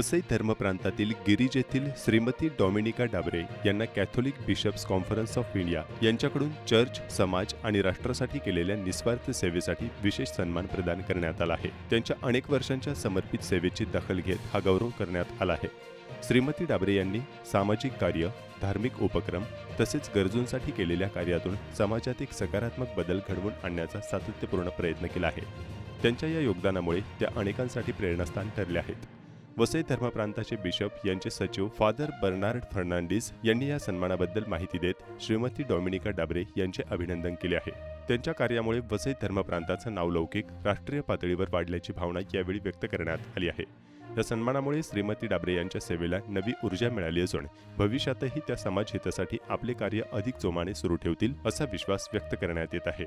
वसई धर्मप्रांतातील गिरीज येथील श्रीमती डॉमिनिका डाबरे यांना Catholic Bishops Conference of India यांच्याकडून चर्च समाज आणि राष्ट्रासाठी केलेल्या निस्वार्थ सेवेसाठी विशेष सन्मान प्रदान करण्यात आला आहे. त्यांच्या अनेक वर्षांच्या समर्पित सेवेची दखल घेत हा गौरव करण्यात आला आहे. श्रीमती डाबरे यांनी सामाजिक कार्य धार्मिक उपक्रम तसेच गरजूंसाठी केलेल्या कार्यातून समाजात एक सकारात्मक बदल घडवून आणण्याचा सातत्यपूर्ण प्रयत्न केला आहे. त्यांच्या या योगदानामुळे त्या अनेकांसाठी प्रेरणास्थान ठरल्या आहेत. वसई धर्मप्रांताचे बिशप यांचे सचिव फादर बर्नार्ड फर्नांडिस यांनी या सन्मानाबद्दल माहिती देत श्रीमती डॉमिनिका डाबरे यांचे अभिनंदन केले आहे. त्यांच्या कार्यामुळे वसई धर्मप्रांताचं नावलौकिक राष्ट्रीय पातळीवर वाढल्याची भावना यावेळी व्यक्त करण्यात आली आहे. या सन्मानामुळे श्रीमती डाबरे यांच्या सेवेला नवी ऊर्जा मिळाली असून भविष्यातही त्या समाज हितासाठी आपले कार्य अधिक जोमाने सुरू ठेवतील असा विश्वास व्यक्त करण्यात येत आहे.